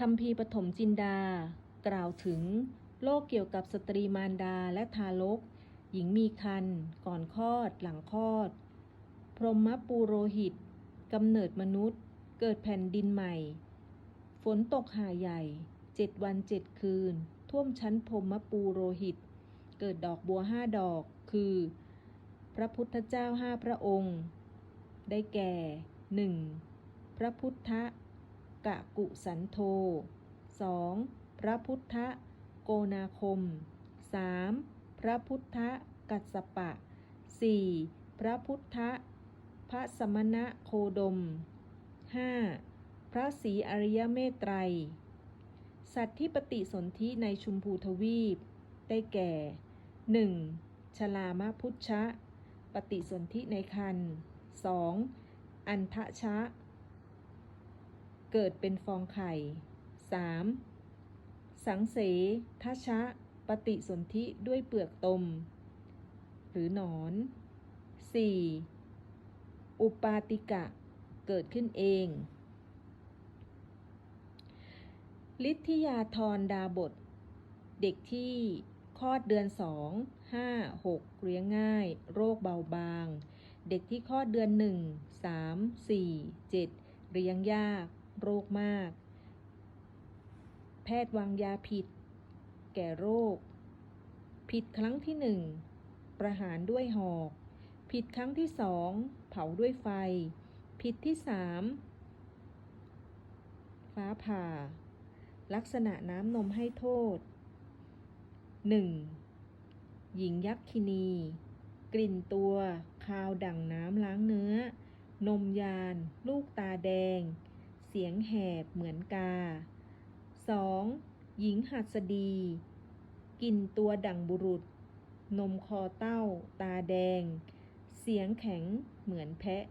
คำพีปฐมจินดา กล่าวถึงโลกเกี่ยวกับสตรีมารดาและทารก หญิงมีครรภ์ก่อนคลอด หลังคลอด พรหมปูโรหิตกำเนิดมนุษย์ เกิดแผ่นดินใหม่ ฝนตกหาใหญ่เจ็ดวันเจ็ดคืน ท่วมชั้นพรหมปูโรหิต เกิดดอกบัวห้าดอก คือ พระพุทธเจ้าห้าพระองค์ ได้แก่หนึ่งพระพุทธ กะกุสันโธ 2. พระพุทธโกนาคม 3. พระพุทธกัสปะ 4. พระพุทธพระสมณะโคดม 5. พระศรีอริยเมตไตร สัตว์ที่ปฏิสนธิในชุมพูทวีป ได้แก่ 1. ชลามพุชชะปฏิสนธิในคัน 2. อันทะชะ เกิดเป็นฟองไข่ 3. สังเสทชะ ปฏิสนธิด้วยเปลือกตม หรือหนอน 4. อุปาติกะ เกิดขึ้นเอง ลิทธิยาธรดาบท เด็กที่คลอดเดือนสองห้าหกเลี้ยงง่าย โรคเบาบาง เด็กที่คลอดเดือนหนึ่งสามสี่เจ็ดเลี้ยงยาก โรคมาก แพทย์วางยาผิด แก่โรค ผิดครั้งที่หนึ่งประหารด้วยหอก ผิดครั้งที่สองเผาด้วยไฟ ผิดที่สามฟ้าผ่า ลักษณะน้ำนมให้โทษ 1. หญิงยักษินี กลิ่นตัว คาวดั่งน้ำล้างเนื้อ นมยาน ลูกตาแดง เสียงแหบเหมือนกา 2. หญิงหัดสดีกลิ่นตัวดั่งบุรุษ นมคอเต้า ตาแดง เสียงแข็งเหมือนแพะ